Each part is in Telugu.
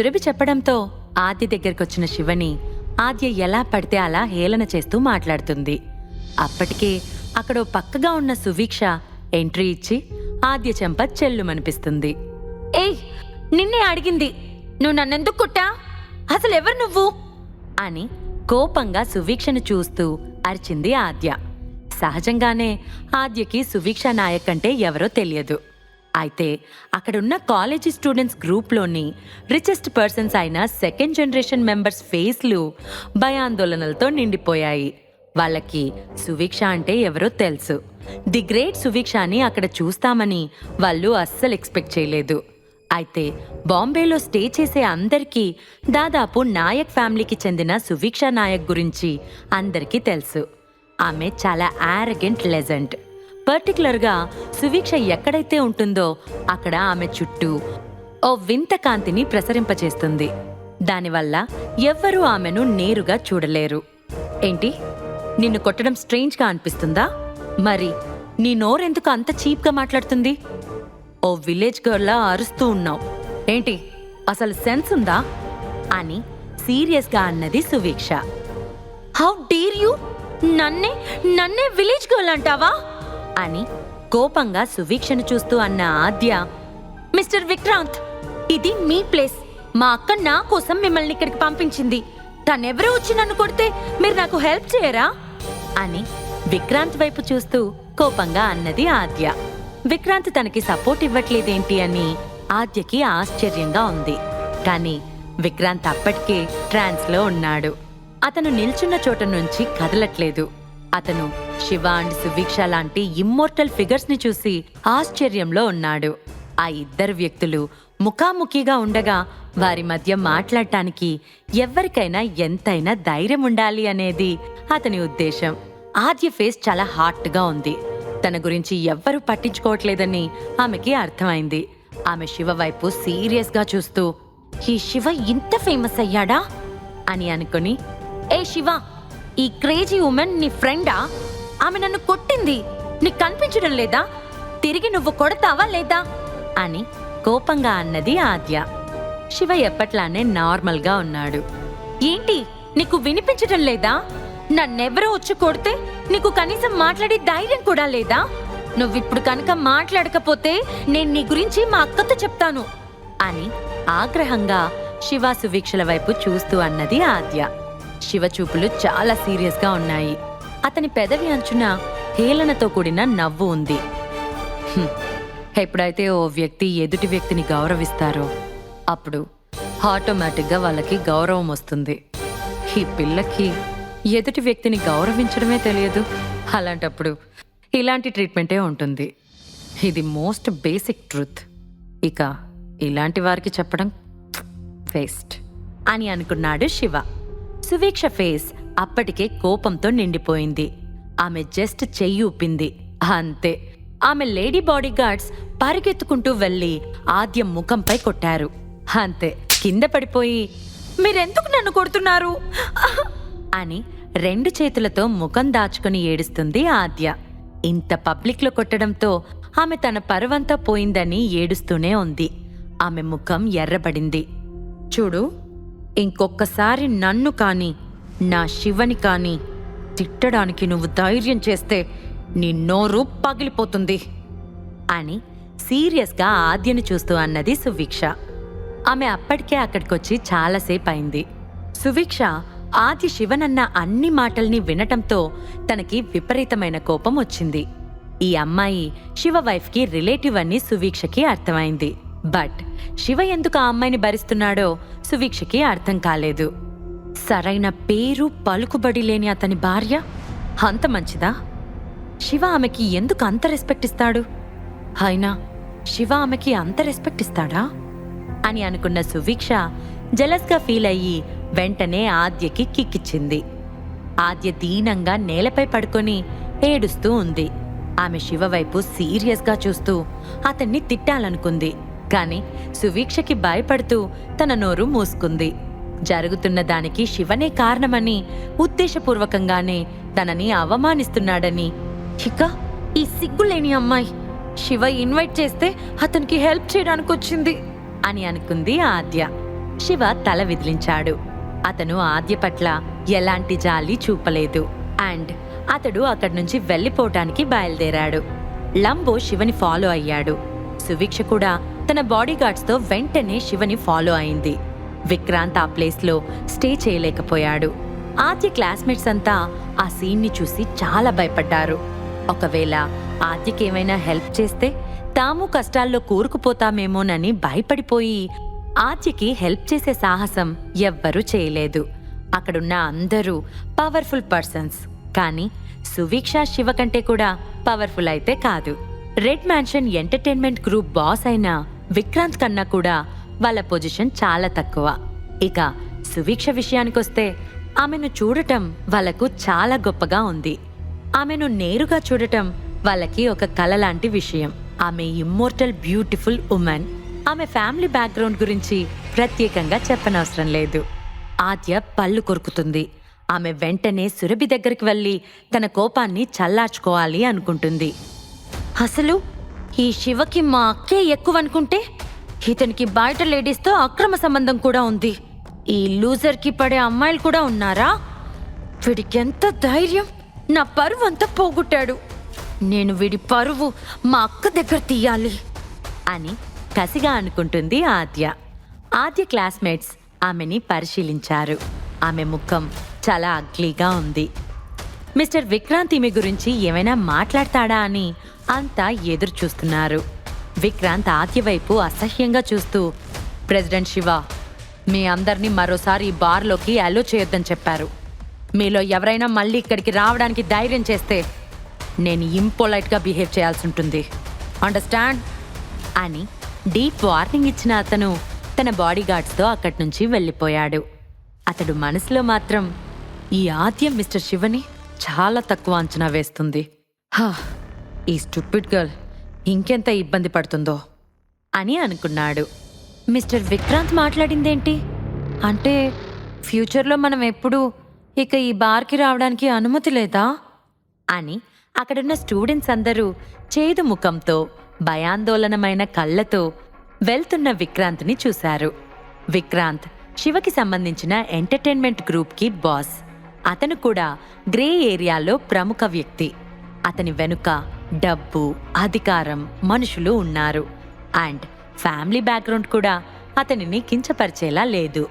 సురభి చెప్పడంతో ఆద్య దగ్గరకొచ్చిన శివని ఆద్య ఎలా పడితే అలా హేళన చేస్తూ మాట్లాడుతుంది. అప్పటికే అక్కడ పక్కగా ఉన్న సువీక్ష ఎంట్రీ ఇచ్చి ఆద్య చెంప చెల్లుమనిపిస్తుంది. ఏయ్ నిన్నే అడిగింది నువ్వు నన్నెందుకు కుట్టా? అసలు ఎవరు నువ్వు? అని కోపంగా సువీక్షను చూస్తూ అరిచింది ఆద్య. సహజంగానే ఆద్యకి సువీక్ష నాయక్ అంటే ఎవరో తెలియదు. అయితే అక్కడున్న కాలేజీ స్టూడెంట్స్ గ్రూప్లోని రిచెస్ట్ పర్సన్స్ అయిన సెకండ్ జనరేషన్ మెంబర్స్ ఫేస్లు భయాందోళనలతో నిండిపోయాయి. వాళ్ళకి సువీక్ష అంటే ఎవరో తెలుసు. ది గ్రేట్ సువీక్షని అక్కడ చూస్తామని వాళ్ళు అస్సలు ఎక్స్పెక్ట్ చేయలేదు. అయితే బాంబేలో స్టే చేసే అందరికీ దాదాపు నాయక్ ఫ్యామిలీకి చెందిన సువీక్ష నాయక్ గురించి అందరికీ తెలుసు. ఆమె చాలా యారగెంట్ లెజెంట్ పర్టికులర్గా సువీక్ష ఎక్కడైతే ఉంటుందో అక్కడ ఆమె చుట్టూ ఓ వింత కాంతిని ప్రసరింపచేస్తుంది. దానివల్ల ఎవ్వరూ ఆమెను నేరుగా చూడలేరు. ఏంటి? నిన్ను కొట్టడం స్ట్రేంజ్గా అనిపిస్తుందా? మరి నీ నోరెందుకు అంత చీప్గా మాట్లాడుతుంది? ఓ విలేజ్ గర్ల్లా అరుస్తూ ఉన్నావు. ఏంటి? అసలు సెన్స్ ఉందా? అని సీరియస్గా అన్నది సువీక్ష. How Deere you? నన్నే నన్నే విలేజ్ గర్ల్ అంటావా? అని కోపంగా సువీక్షను చూస్తూ అన్న ఆద్య మిస్టర్ విక్రాంత్ ఇది మీ ప్లేస్. మా అక్క నా కోసం మిమ్మల్ని ఇక్కడికి పంపించింది. తనెవరో వచ్చి నన్ను కొడితే మీరు నాకు హెల్ప్ చేయరా? అని విక్రాంత్ వైపు చూస్తూ కోపంగా అన్నది ఆద్య. విక్రాంత్ తనకి సపోర్ట్ ఇవ్వట్లేదేంటి అని ఆద్యకి ఆశ్చర్యంగా ఉంది. కానీ విక్రాంత్ అప్పటికే ట్రాన్స్లో ఉన్నాడు. అతను నిల్చున్న చోట నుంచి కదలట్లేదు. అతను శివ అండ్ సువీక్ష లాంటి ఇమ్మోర్టల్ ఫిగర్స్ని చూసి ఆశ్చర్యంలో ఉన్నాడు. ఆ ఇద్దరు వ్యక్తులు ముఖాముఖిగా ఉండగా వారి మధ్య మాట్లాడటానికి ఎవరికైనా ఎంతైనా ధైర్యం ఉండాలి అనేది అతని ఉద్దేశం. ఆద్య ఫేస్ చాలా హాట్గా ఉంది. తన గురించి ఎవ్వరూ పట్టించుకోవట్లేదని ఆమెకి అర్థమైంది. ఆమె శివ వైపు సీరియస్గా చూస్తూ ఈ శివ ఇంత ఫేమస్ అయ్యాడా? అని అనుకుని ఏ శివ ఈ క్రేజీ ఉమెన్ నీ ఫ్రెండా? ఆమె నన్ను కొట్టింది. నీకు కనిపించడం లేదా? తిరిగి నువ్వు కొడతావా లేదా? అని కోపంగా అన్నది ఆద్య. శివ ఎప్పట్లానే నార్మల్గా ఉన్నాడు. ఏంటి? నీకు వినిపించడం లేదా? నన్నెవరో వచ్చి కొడితే నీకు కనీసం మాట్లాడే ధైర్యం కూడా లేదా? నువ్విప్పుడు కనుక మాట్లాడకపోతే నేను నీ గురించి మా అక్కతో చెప్తాను. అని ఆగ్రహంగా శివ సువీక్షల వైపు చూస్తూ అన్నది ఆద్య. శివ చూపులు చాలా సీరియస్గా ఉన్నాయి. అతని పెదవి అంచున హేళనతో కూడిన నవ్వు ఉంది. ఎప్పుడైతే ఓ వ్యక్తి ఎదుటి వ్యక్తిని గౌరవిస్తారో అప్పుడు ఆటోమేటిక్గా వాళ్ళకి గౌరవం వస్తుంది. ఈ పిల్లకి ఎదుటి వ్యక్తిని గౌరవించడమే తెలియదు. అలాంటప్పుడు ఇలాంటి ట్రీట్మెంటే ఉంటుంది. ఇది మోస్ట్ బేసిక్ ట్రూత్. ఇక ఇలాంటి వారికి చెప్పడం వేస్ట్ అని అనుకున్నాడు శివ. సువీక్ష ఫేస్ అప్పటికే కోపంతో నిండిపోయింది. ఆమె జస్ట్ చెయ్యి ఊపింది. అంతే. ఆమె లేడీ బాడీగార్డ్స్ పరిగెత్తుకుంటూ వెళ్ళి ఆద్య ముఖంపై కొట్టారు. అంతే. కింద పడిపోయి మీరెందుకు నన్ను కొడుతున్నారు? అని రెండు చేతులతో ముఖం దాచుకుని ఏడుస్తుంది ఆద్య. ఇంత పబ్లిక్లో కొట్టడంతో ఆమె తన పరువంతా పోయిందని ఏడుస్తూనే ఉంది. ఆమె ముఖం ఎర్రబడింది. చూడు ఇంకొక్కసారి నన్ను కాని నా శివని కాని తిట్టడానికి నువ్వు ధైర్యం చేస్తే నీ నోరు పగిలిపోతుంది అని సీరియస్గా ఆద్యను చూస్తూ అన్నది సువీక్ష. ఆమె అప్పటికే అక్కడికొచ్చి చాలాసేపు అయింది సువీక్ష ఆది శివనన్న అన్ని మాటల్ని వినటంతో తనకి విపరీతమైన కోపం వచ్చింది. ఈ అమ్మాయి శివ వైఫ్కి రిలేటివ్ అని సువీక్షకి అర్థమైంది. బట్ శివ ఎందుకు ఆ అమ్మాయిని భరిస్తున్నాడో సువీక్షకి అర్థం కాలేదు. సరైన పేరు పలుకుబడి లేని అతని భార్య? అంత మంచిదా? శివ ఆమెకి ఎందుకు అంత రెస్పెక్ట్ ఇస్తాడు? అయినా శివ ఆమెకి అంత రెస్పెక్ట్ ఇస్తాడా? అని అనుకున్న సువీక్ష జలస్గా ఫీల్ అయ్యి వెంటనే ఆద్యకి కిక్కిచ్చింది. ఆద్య దీనంగా నేలపై పడుకొని ఏడుస్తూ ఉంది. ఆమె శివ వైపు సీరియస్గా చూస్తూ అతన్ని తిట్టాలనుకుంది. కాని సువీక్షకి భయపడుతూ తన నోరు మూసుకుంది. జరుగుతున్న దానికి శివనే కారణమని ఉద్దేశపూర్వకంగానే తనని అవమానిస్తున్నాడని. ఇక ఈ సిగ్గులేని అమ్మాయి శివ ఇన్వైట్ చేస్తే అతనికి హెల్ప్ చేయడానికి వచ్చింది అని అనుకుంది ఆద్య. శివ తల విదిలించాడు. అతను ఆద్య పట్ల ఎలాంటి జాలి చూపలేదు. అండ్ అతడు అక్కడి నుంచి వెళ్ళిపోవటానికి బయలుదేరాడు. లంబో శివని ఫాలో అయ్యాడు. సువీక్ష కూడా తన బాడీగార్డ్స్తో వెంటనే శివని ఫాలో అయింది. విక్రాంత్ ఆ ప్లేస్లో స్టే చేయలేకపోయాడు. ఆద్య క్లాస్మేట్స్ అంతా ఆ సీన్ని చూసి చాలా భయపడ్డారు. ఒకవేళ ఆద్యకేమైనా హెల్ప్ చేస్తే తాము కష్టాల్లో కూరుకుపోతామేమోనని భయపడిపోయి ఆద్యకి హెల్ప్ చేసే సాహసం ఎవ్వరూ చేయలేదు. అక్కడున్న అందరూ పవర్ఫుల్ పర్సన్స్. కానీ సువీక్ష శివ కంటే కూడా పవర్ఫుల్ అయితే కాదు. Red mansion entertainment group boss అయిన విక్రాంత్ కన్నా కూడా వాళ్ళ పొజిషన్ చాలా తక్కువ. ఇక సువీక్ష విషయానికొస్తే ఆమెను చూడటం వాళ్ళకు చాలా గొప్పగా ఉంది. ఆమెను నేరుగా చూడటం వాళ్ళకి ఒక కల లాంటి విషయం. ఆమె ఇమ్మోర్టల్ బ్యూటిఫుల్ ఉమెన్. ఆమె ఫ్యామిలీ బ్యాక్గ్రౌండ్ గురించి ప్రత్యేకంగా చెప్పనవసరం లేదు. ఆద్య పళ్ళు కొరుకుతుంది. ఆమె వెంటనే సురభి దగ్గరికి వెళ్ళి తన కోపాన్ని చల్లార్చుకోవాలి అనుకుంటుంది. అసలు ఈ శివకి మా అక్కే ఎక్కువ అనుకుంటే ఇతనికి బయట లేడీస్తో అక్రమ సంబంధం కూడా ఉంది. ఈ లూజర్కి పడే అమ్మాయిలు కూడా ఉన్నారా? వీడికెంత ధైర్యం? నా పరువు అంతా పోగొట్టాడు. నేను వీడి పరువు మా అక్క దగ్గర తీయాలి. అని కసిగా అనుకుంటుంది ఆద్య. ఆద్య క్లాస్మేట్స్ ఆమెని పరిశీలించారు. ఆమె ముఖం చాలా అగ్లీగా ఉంది. మిస్టర్ విక్రాంత్ ఈమె గురించి ఏమైనా మాట్లాడతాడా అని అంతా ఎదురు చూస్తున్నారు విక్రాంత్ ఆద్యవైపు అసహ్యంగా చూస్తూ ప్రెసిడెంట్ శివ మీ అందరినీ మరోసారి ఈ బార్లోకి అలో చేయొద్దని చెప్పారు. మీలో ఎవరైనా మళ్ళీ ఇక్కడికి రావడానికి ధైర్యం చేస్తే నేను ఇంపొలైట్గా బిహేవ్ చేయాల్సి ఉంటుంది. అండర్స్టాండ్? అని డీప్ వార్నింగ్ ఇచ్చిన అతను తన బాడీగార్డ్స్తో అక్కడి నుంచి వెళ్ళిపోయాడు. అతడు మనసులో మాత్రం ఈ ఆద్యం మిస్టర్ శివని చాలా తక్కువ అంచనా వేస్తుంది. హా ఈ స్టూపిడ్ గర్ల్ ఇంకెంత ఇబ్బంది పడుతుందో అని అనుకున్నాడు. మిస్టర్ విక్రాంత్ మాట్లాడిందేంటి? అంటే ఫ్యూచర్లో మనం ఎప్పుడు ఇక ఈ బార్కి రావడానికి అనుమతి లేదా? అని అక్కడున్న స్టూడెంట్స్ అందరూ చేదు ముఖంతో భయాందోళనమైన కళ్ళతో వెళ్తున్న విక్రాంత్ని చూశారు. విక్రాంత్ శివకి సంబంధించిన ఎంటర్టైన్మెంట్ గ్రూప్కి బాస్. అతను కూడా గ్రే ఏరియాలో ప్రముఖ వ్యక్తి. అతని వెనుక డబ్బు అధికారం మనుషులు ఉన్నారు. అండ్ ఫ్యామిలీ బ్యాక్గ్రౌండ్ కూడా అతనిని కించపరిచేలా లేదు.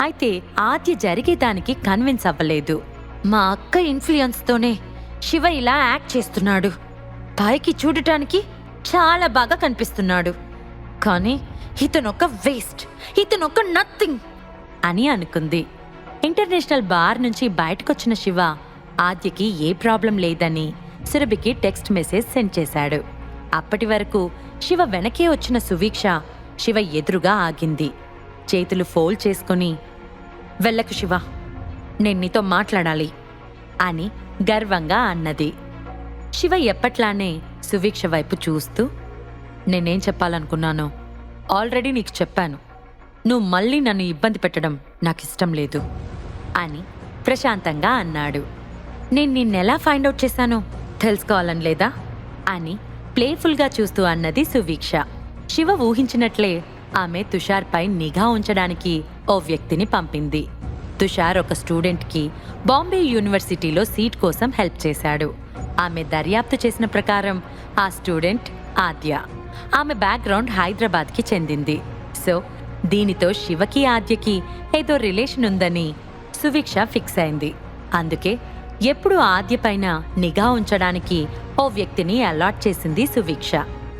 అయితే ఆద్య జరిగేదానికి కన్విన్స్ అవ్వలేదు. మా అక్క ఇన్ఫ్లుయెన్స్తోనే శివ ఇలా యాక్ట్ చేస్తున్నాడు. పైకి చూడటానికి చాలా బాగా కనిపిస్తున్నాడు. కానీ ఇతనొక వేస్ట్ ఇతనొక నథింగ్ అని అనుకుంది. ఇంటర్నేషనల్ బార్ నుంచి బయటకొచ్చిన శివ ఆద్యకి ఏ ప్రాబ్లం లేదని సురభికి టెక్స్ట్ మెసేజ్ సెండ్ చేశాడు. అప్పటి వరకు శివ వెనకే వచ్చిన సువీక్ష శివ ఎదురుగా ఆగింది. చేతులు ఫోల్డ్ చేసుకుని వెళ్ళకు శివ నేను నీతో మాట్లాడాలి అని గర్వంగా అన్నది. శివ ఎప్పట్లానే సువీక్ష వైపు చూస్తూ నేనేం చెప్పాలనుకున్నాను ఆల్రెడీ నీకు చెప్పాను. నువ్వు మళ్ళీ నన్ను ఇబ్బంది పెట్టడం నాకు ఇష్టం లేదు అని ప్రశాంతంగా అన్నాడు. నేను నిన్నెలా ఫైండ్ అవుట్ చేశానో? తెలుసుకోవాలని లేదా? అని ప్లేఫుల్గా చూస్తూ అన్నది సువీక్ష. శివ ఊహించినట్లే ఆమె తుషార్పై నిఘా ఉంచడానికి ఓ వ్యక్తిని పంపింది. తుషార్ ఒక స్టూడెంట్కి బాంబే యూనివర్సిటీలో సీట్ కోసం హెల్ప్ చేశాడు. ఆమె దర్యాప్తు చేసిన ప్రకారం ఆ స్టూడెంట్ ఆద్య. ఆమె బ్యాక్గ్రౌండ్ హైదరాబాద్కి చెందింది. సో దీనితో శివకి ఆద్యకి ఏదో రిలేషన్ ఉందని సువీక్ష ఫిక్స్ అయింది. అందుకే ఎప్పుడు ఆద్యపైన నిఘా ఉంచడానికి ఓ వ్యక్తిని అలాట్ చేసింది సువీక్ష.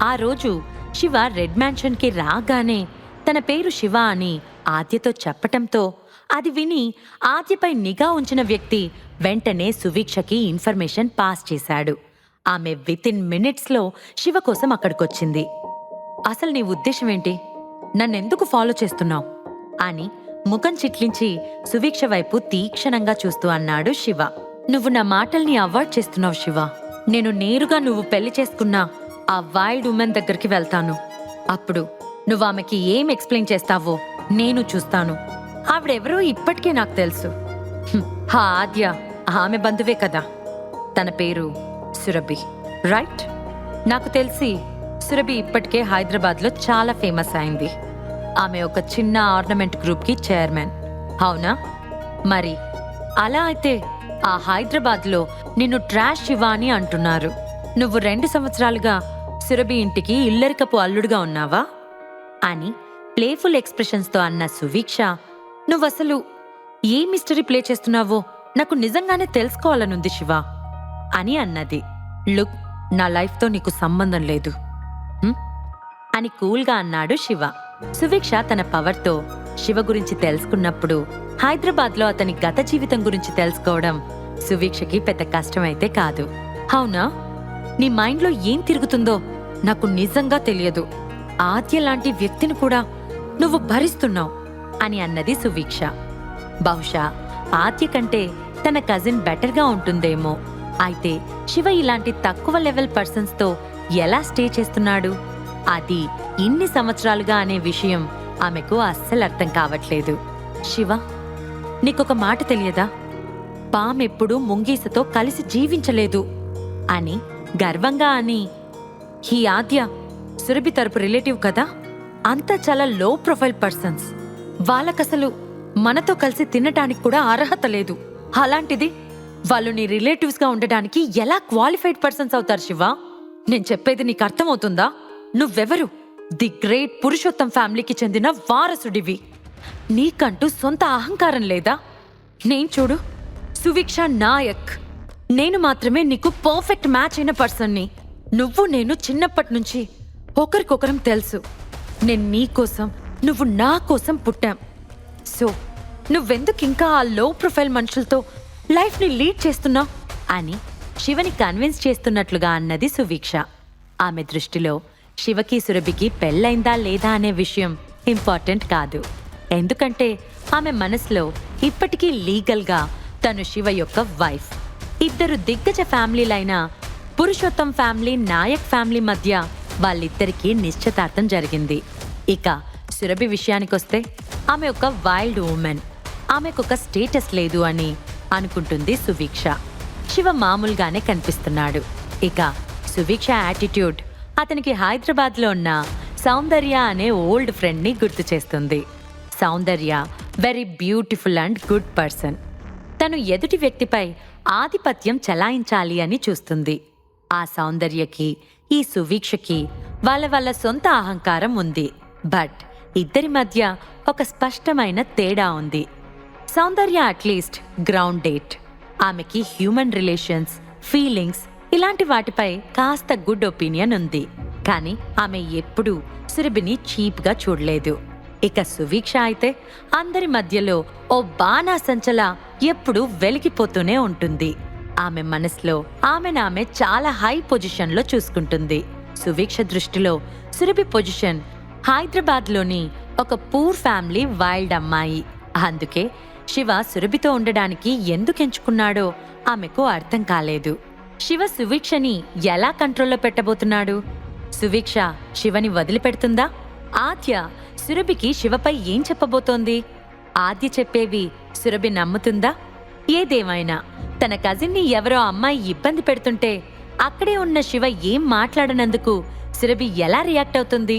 ఆ రోజు శివ రెడ్ మ్యాన్షన్కి రాగానే తన పేరు శివ అని ఆద్యతో చెప్పటంతో అది విని ఆద్యపై నిఘా ఉంచిన వ్యక్తి వెంటనే సువీక్షకి ఇన్ఫర్మేషన్ పాస్ చేశాడు. ఆమె విత్ ఇన్ మినిట్స్లో శివ కోసం అక్కడికొచ్చింది. అసలు నీ ఉద్దేశం ఏంటి? నన్నెందుకు ఫాలో చేస్తున్నావు? అని ముఖం చిట్లించి సువీక్ష వైపు తీక్షణంగా చూస్తూ అన్నాడు శివ. నువ్వు నా మాటల్ని అవాయిడ్ చేస్తున్నావు శివ. నేను నేరుగా నువ్వు పెళ్ళి చేసుకున్న ఆ వైల్డ్ ఉమెన్ దగ్గరికి వెళ్తాను. అప్పుడు నువ్వు ఆమెకి ఏం ఎక్స్ప్లెయిన్ చేస్తావో నేను చూస్తాను. ఆవిడెవరో ఇప్పటికే నాకు తెలుసు. హా ఆద్య ఆమె బంధువే కదా. తన పేరు సురభి రైట్? నాకు తెలిసి సురభి ఇప్పటికే హైదరాబాద్లో చాలా ఫేమస్ అయింది. ఆమె ఒక చిన్న ఆర్నమెంట్ గ్రూప్కి చైర్మన్. అవునా? మరి అలా అయితే ఆ హైదరాబాద్లో నిన్ను ట్రాష్ శివ అని అంటున్నారు. నువ్వు రెండు సంవత్సరాలుగా సురభి ఇంటికి ఇల్లరికపు అల్లుడుగా ఉన్నావా? అని ప్లేఫుల్ ఎక్స్ప్రెషన్స్తో అన్న సువీక్ష నువ్వసలు ఏ మిస్టరీ ప్లే చేస్తున్నావో నాకు నిజంగానే తెలుసుకోవాలనుంది శివ అని అన్నది. లుక్ నా లైఫ్తో నీకు సంబంధం లేదు. అని కూల్గా అన్నాడు శివ. సువీక్ష తన పవర్తో శివ గురించి తెలుసుకున్నప్పుడు హైదరాబాద్లో అతని గత జీవితం గురించి తెలుసుకోవడం సువీక్షకి పెద్ద కష్టమైతే కాదు. అవునా? నీ మైండ్లో ఏం తిరుగుతుందో నాకు నిజంగా తెలియదు. ఆద్య లాంటి వ్యక్తిని కూడా నువ్వు భరిస్తున్నావు అని అన్నది సువీక్ష. బహుశా ఆద్య కంటే తన కజిన్ బెటర్గా ఉంటుందేమో. అయితే శివ ఇలాంటి తక్కువ లెవెల్ పర్సన్స్తో ఎలా స్టే చేస్తున్నాడు? అది ఇన్ని సంవత్సరాలుగా అనే విషయం ఆమెకు అస్సలు అర్థం కావట్లేదు. శివ నీకొక మాట తెలియదా? పామెప్పుడు ముంగీసతో కలిసి జీవించలేదు అని గర్వంగా అని. ఈ ఆద్య సురభి తరపు రిలేటివ్ కదా? అంతా చాలా లో ప్రొఫైల్ పర్సన్స్. వాళ్ళకసలు మనతో కలిసి తినటానికి కూడా అర్హత లేదు. అలాంటిది వాళ్ళు నీ రిలేటివ్స్గా ఉండటానికి ఉండడానికి ఎలా క్వాలిఫైడ్ పర్సన్స్ అవుతారు శివ? నేను చెప్పేది నీకు అర్థమవుతుందా నువ్వెవరు? ది గ్రేట్ పురుషోత్తం ఫ్యామిలీకి చెందిన వారసుడివి. నీకంటూ సొంత అహంకారం లేదా? నేను చూడు సువీక్ష నాయక్. నేను మాత్రమే నీకు పర్ఫెక్ట్ మ్యాచ్ అయిన పర్సన్ని. నువ్వు నేను చిన్నప్పటి నుంచి ఒకరికొకరం తెలుసు. నేను నీ కోసం నువ్వు నా కోసం పుట్టాం. సో నువ్వెందుకు ఇంకా ఆ లో ప్రొఫైల్ మనుషులతో లైఫ్ని లీడ్ చేస్తున్నావు? అని శివని కన్విన్స్ చేస్తున్నట్లుగా అన్నది సువీక్ష ఆమె దృష్టిలో శివకి సురభికి పెళ్ళైందా లేదా అనే విషయం ఇంపార్టెంట్ కాదు. ఎందుకంటే ఆమె మనసులో ఇప్పటికీ లీగల్గా తను శివ యొక్క వైఫ్. ఇద్దరు దిగ్గజ ఫ్యామిలీలైన పురుషోత్తం ఫ్యామిలీ నాయక్ ఫ్యామిలీ మధ్య వాళ్ళిద్దరికీ నిశ్చితార్థం జరిగింది. ఇక సురభి విషయానికొస్తే ఆమె ఒక వైల్డ్ ఉమెన్. ఆమెకు ఒక స్టేటస్ లేదు అని అనుకుంటుంది సువీక్ష. శివ మామూలుగానే కనిపిస్తున్నాడు. ఇక సువీక్ష యాటిట్యూడ్ అతనికి హైదరాబాద్లో ఉన్న సౌందర్య అనే ఓల్డ్ ఫ్రెండ్ని గుర్తు చేస్తుంది. Soundarya very beautiful and good person తను ఎదుటి వ్యక్తిపై ఆధిపత్యం చలాయించాలి అని చూస్తుంది. ఆ సౌందర్యకి ఈ సువీక్షకి వాళ్ళ వాళ్ళ సొంత అహంకారం ఉంది. బట్ ఇద్దరి మధ్య ఒక స్పష్టమైన తేడా ఉంది. Soundarya at least ground date ఆమెకి హ్యూమన్ రిలేషన్స్ ఫీలింగ్స్ ఇలాంటి వాటిపై కాస్త గుడ్ ఒపీనియన్ ఉంది. కానీ ఆమె ఎప్పుడూ సురభిని చీప్గా చూడలేదు. ఇక సువీక్ష అయితే అందరి మధ్యలో ఓ బాణాసంచల ఎప్పుడూ వెలిగిపోతూనే ఉంటుంది. ఆమె మనసులో ఆమెను ఆమె చాలా హై పొజిషన్లో చూసుకుంటుంది. సువీక్ష దృష్టిలో సురభి పొజిషన్ హైదరాబాద్లోని ఒక పూర్ ఫ్యామిలీ వైల్డ్ అమ్మాయి. అందుకే శివ సురభితో ఉండడానికి ఎందుకు ఎంచుకున్నాడో ఆమెకు అర్థం కాలేదు. శివ సువీక్షని ఎలా కంట్రోల్లో పెట్టబోతున్నాడు? సువీక్ష శివని వదిలిపెడుతుందా? ఆద్య సురభికి శివపై ఏం చెప్పబోతోంది? ఆద్య చెప్పేవి సురభి నమ్ముతుందా? ఏదేమైనా తన కజిన్ని ఎవరో అమ్మాయి ఇబ్బంది పెడుతుంటే అక్కడే ఉన్న శివ ఏం మాట్లాడనందుకు సురభి ఎలా రియాక్ట్ అవుతుంది?